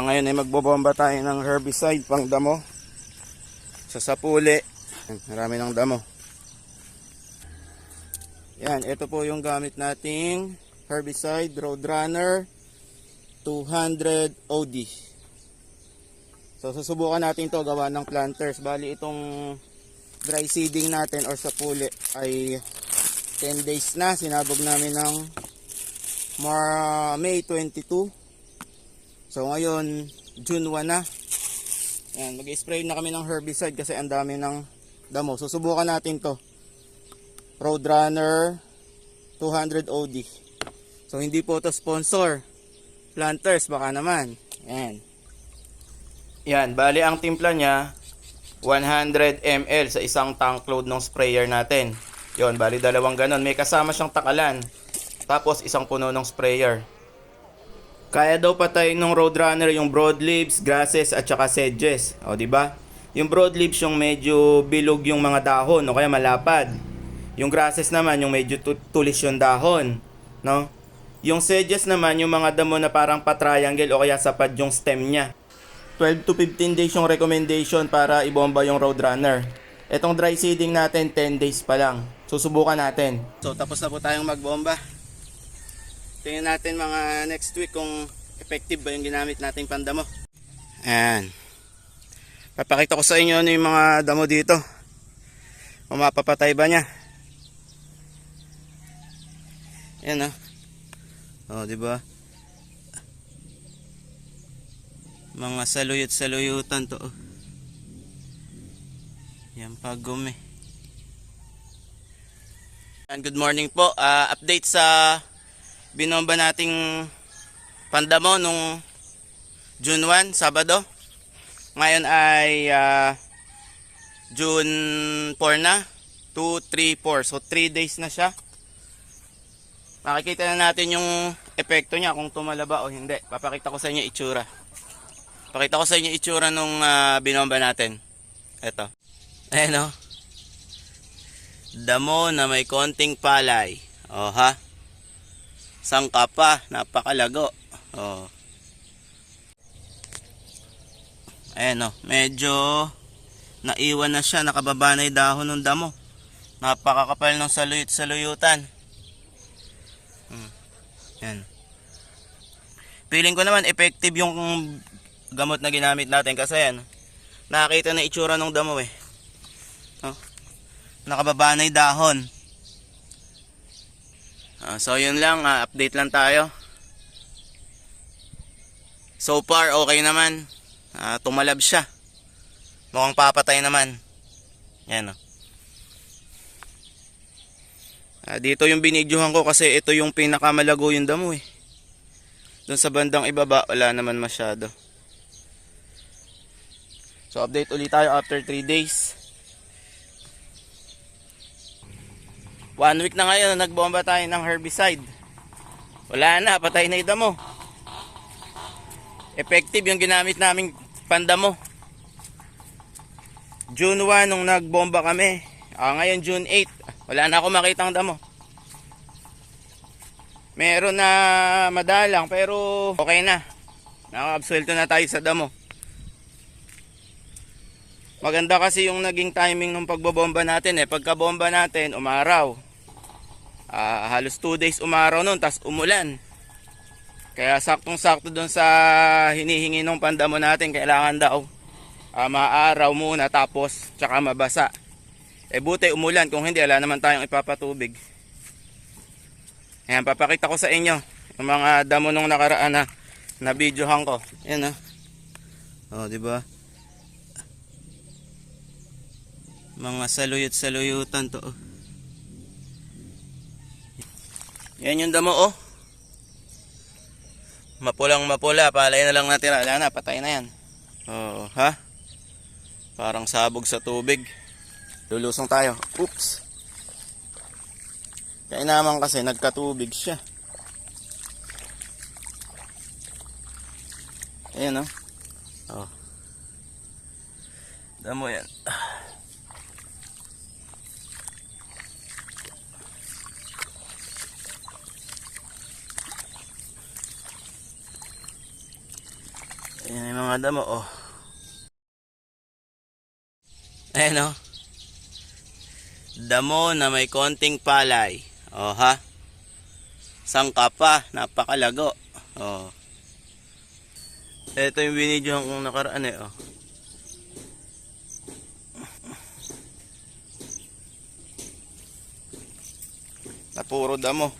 Ngayon ay magbobomba tayo ng herbicide pang damo. Sa sapuli. Marami ng damo. Yan, ito po yung gamit nating herbicide Roadrunner 200 OD. So susubukan natin to gawa ng planters. Bali itong dry seeding natin or sapuli ay 10 days na. Sinabog namin ng May 22. So ngayon, June 1 na. Yan, mag-spray na kami ng herbicide kasi ang dami ng damo. Susubukan natin to. Roadrunner 200 OD. So hindi po to sponsor. Planters baka naman. Yan. Yan, bali ang timpla niya 100 ml sa isang tank load ng sprayer natin. Yon, bali dalawang ganon. May kasama siyang takalan. Tapos isang puno ng sprayer. Kaya daw patay ng Roadrunner yung broadleaves, grasses at saka sedges. O, di ba? Yung broadleaves yung medyo bilog yung mga dahon o kaya malapad. Yung grasses naman yung medyo tu- tulis yung dahon, no? Yung sedges naman yung mga damo na parang pa-triangle o kaya sapad yung stem niya. 12 to 15 days yung recommendation para ibomba yung Roadrunner. Etong dry seeding natin 10 days pa lang. Susubukan natin. So tapos na po tayong magbomba. Tingnan natin mga next week kung effective ba yung ginamit nating pandamo. Ayan. Papakita ko sa inyo ano yung mga damo dito. Kung mapapatay ba niya. Ayan oh. Oh, di ba? Mga saluyot-saluyutan to. oh. Yan pagumi. And good morning po. Ah, update sa binomba nating pandamo nung June 1, Sabado. Ngayon ay ah, June 4 na. 2, 3, 4. So 3 days na siya. Makikita na natin yung epekto niya kung tumalaba o hindi. Papakita ko sa inyo itsura. Pakita ko sa inyo itsura nung ah, binomba natin. Ito. Ayan o. Damo na may konting palay. O ha. Sangka pa. Napakalago. O. Ayan o. Medyo naiwan na siya. Nakababa na yung dahon ng damo. Napakakapal ng saluyot-saluyutan. Hmm. Yan. Feeling ko naman effective yung gamot na ginamit natin kasi yan. Nakakita na itsura ng damo eh. Oh. Nakababa na yung dahon. Ah, so yun lang, ah, update lang tayo. So far okay naman. Ah, tumalab siya. Mukhang papatay naman. Yan oh. Ah, dito yung binidyohan ko kasi ito yung pinakamalago yung damo eh. Doon sa bandang ibaba wala naman masyado. So update ulit tayo after 3 days. One week na ngayon nagbomba tayo ng herbicide. Wala na, patay na yung damo. Effective yung ginamit naming pandamo. June 1 nung nagbomba kami. Ah, ngayon June 8. Wala na ako makitang damo. Meron na madalang pero okay na. Naka-absuelto na tayo sa damo. Maganda kasi yung naging timing ng pagbobomba natin eh. Pagka-bomba natin, umaraw. Ah, halos 2 days umaraw nun, tas umulan. Kaya saktong-sakto doon sa hinihingi ng pandamo natin, kailangan daw ah, maaraw muna tapos tsaka mabasa. Eh buti umulan, kung hindi, wala naman tayong ipapatubig. Ayan, papakita ko sa inyo yung mga damo nung nakaraan na na videohan ko. Ayan oh. Oh, di ba? Mga saluyot-saluyutan to. oh. Yan yung damo oh. Mapulang mapula, palay na lang natira. Wala na, patay na yan. Oo, ha? Parang sabog sa tubig. Lulusong tayo. Oops. Kaya naman kasi nagkatubig siya. Ayan oh. Oh. Damo yan. Ayan yung mga damo, oh. Ayan, oh. Damo na may konting palay. Oh, ha? Sangka pa, napakalago. Oh. Ito yung binidyo kong nakaraan eh, oh. Na puro damo.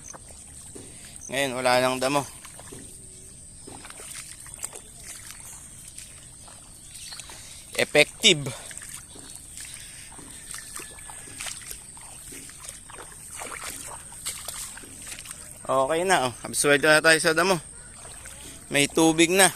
Ngayon, wala nang damo. Effective. Okay na, oh. Absuelto na tayo sa damo. May tubig na.